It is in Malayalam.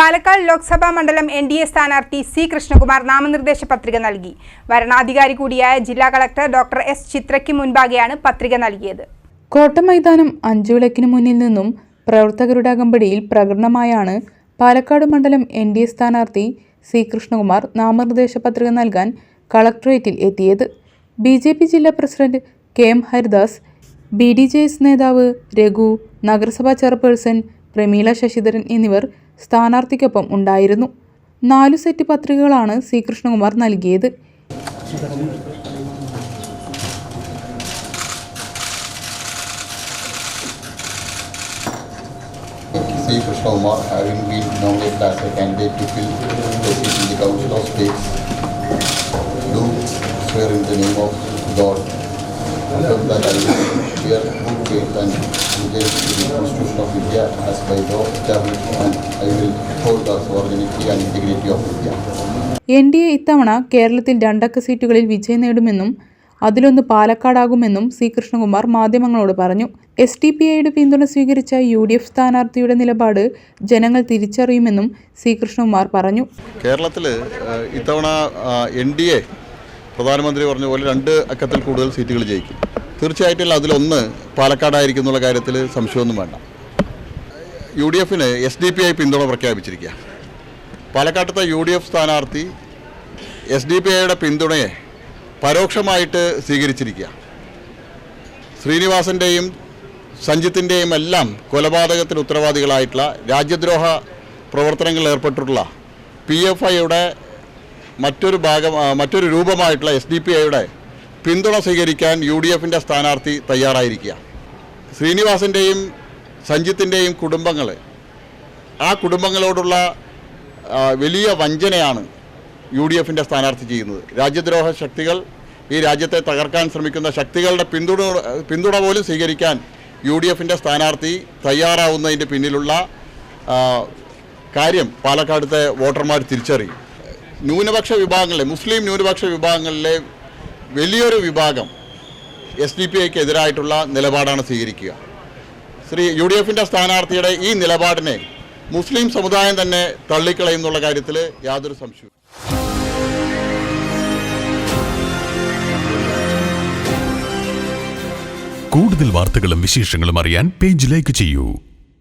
പാലക്കാട് ലോക്സഭാ മണ്ഡലം എൻ ഡി എ സ്ഥാനാർത്ഥി സി കൃഷ്ണകുമാർ നാമനിർദ്ദേശ പത്രിക നൽകി. വരണാധികാരി കൂടിയായ ജില്ലാ കളക്ടർ ഡോക്ടർ എസ് ചിത്രയ്ക്ക് മുൻപാകെയാണ് പത്രിക നൽകിയത്. കോട്ടമൈതാനം അഞ്ചുവിളക്കിന് മുന്നിൽ നിന്നും പ്രവർത്തകരുടെ അകമ്പടിയിൽ പ്രകടനമായാണ് പാലക്കാട് മണ്ഡലം എൻ ഡി എ സ്ഥാനാർത്ഥി സി കൃഷ്ണകുമാർ നാമനിർദ്ദേശ പത്രിക നൽകാൻ കളക്ടറേറ്റിൽ എത്തിയത്. ബി ജെ പി ജില്ലാ president K M Haridas B D J S നേതാവ് രഘു നഗരസഭാ ചെയർപേഴ്സൺ പ്രമീള ശശിധരൻ എന്നിവർ സ്ഥാനാർത്ഥിക്കൊപ്പം ഉണ്ടായിരുന്നു. നാലു സെറ്റ് പത്രികകളാണ് സി കൃഷ്ണകുമാർ നൽകിയത് എൻ ഡി എ ഇത്തവണ കേരളത്തിൽ രണ്ടക്ക സീറ്റുകളിൽ വിജയം നേടുമെന്നും അതിലൊന്ന് പാലക്കാടാകുമെന്നും സി കൃഷ്ണകുമാർ മാധ്യമങ്ങളോട് പറഞ്ഞു. എസ് ഡി പി ഐയുടെ പിന്തുണ സ്വീകരിച്ച യു ഡി എഫ് സ്ഥാനാർത്ഥിയുടെ നിലപാട് ജനങ്ങൾ തിരിച്ചറിയുമെന്നും സി കൃഷ്ണകുമാർ പറഞ്ഞു. കേരളത്തിൽ ഇത്തവണ എൻ ഡി എ പ്രധാനമന്ത്രി പറഞ്ഞ പോലെ രണ്ട് അക്കത്തിൽ കൂടുതൽ സീറ്റുകൾ ജയിക്കും. തീർച്ചയായിട്ടും അതിലൊന്ന് പാലക്കാടായിരിക്കും എന്നുള്ള കാര്യത്തിൽ സംശയമൊന്നും വേണ്ട. യു ഡി എഫിന് എസ് ഡി പി ഐ പിന്തുണ പ്രഖ്യാപിച്ചിരിക്കുക പാലക്കാട്ടത്തെ യു ഡി എഫ് സ്ഥാനാർത്ഥി എസ് ഡി പി ഐയുടെ പിന്തുണയെ പരോക്ഷമായിട്ട് സ്വീകരിച്ചിരിക്കുക ശ്രീനിവാസന്റെയും സഞ്ജിത്തിന്റെയും എല്ലാം കൊലപാതകത്തിന് ഉത്തരവാദികളായിട്ടുള്ള രാജ്യദ്രോഹ പ്രവർത്തനങ്ങളിൽ ഏർപ്പെട്ടിട്ടുള്ള പി എഫ് ഐയുടെ മറ്റൊരു ഭാഗം മറ്റൊരു രൂപമായിട്ടുള്ള എസ് ഡി പി ഐയുടെ പിന്തുണ സ്വീകരിക്കാൻ യു ഡി എഫിന്റെ സ്ഥാനാർത്ഥി തയ്യാറായിരിക്കുക. ശ്രീനിവാസിന്റെയും സഞ്ജിത്തിന്റെയും കുടുംബങ്ങൾ ആ കുടുംബങ്ങളോടുള്ള വലിയ വഞ്ചനയാണ് യു ഡി എഫിന്റെ സ്ഥാനാർത്ഥി ചെയ്യുന്നത്. രാജ്യദ്രോഹ ശക്തികൾ ഈ രാജ്യത്തെ തകർക്കാൻ ശ്രമിക്കുന്ന ശക്തികളുടെ പിന്തുണ പിന്തുണ പോലും സ്വീകരിക്കാൻ യു ഡി എഫിന്റെ സ്ഥാനാർത്ഥി തയ്യാറാവുന്നതിന്റെ പിന്നിലുള്ള കാര്യം പാലക്കാടത്തെ വോട്ടർമാർ തിരിച്ചറിയും. ന്യൂനപക്ഷ വിഭാഗങ്ങളിലെ മുസ്ലിം ന്യൂനപക്ഷ വിഭാഗങ്ങളിലെ വലിയൊരു വിഭാഗം എസ് ഡി പി ഐക്ക് എതിരായിട്ടുള്ള നിലപാടാണ് സ്വീകരിക്കുക. ശ്രീ യു ഡി എഫിന്റെ സ്ഥാനാർത്ഥിയുടെ ഈ നിലപാടിനെ മുസ്ലിം സമുദായം തന്നെ തള്ളിക്കളയുന്നുള്ള കാര്യത്തിൽ യാതൊരു സംശയവും കൂടുതൽ വാർത്തകളും വിശേഷങ്ങളും അറിയാൻ പേജ് ലൈക്ക് ചെയ്യൂ.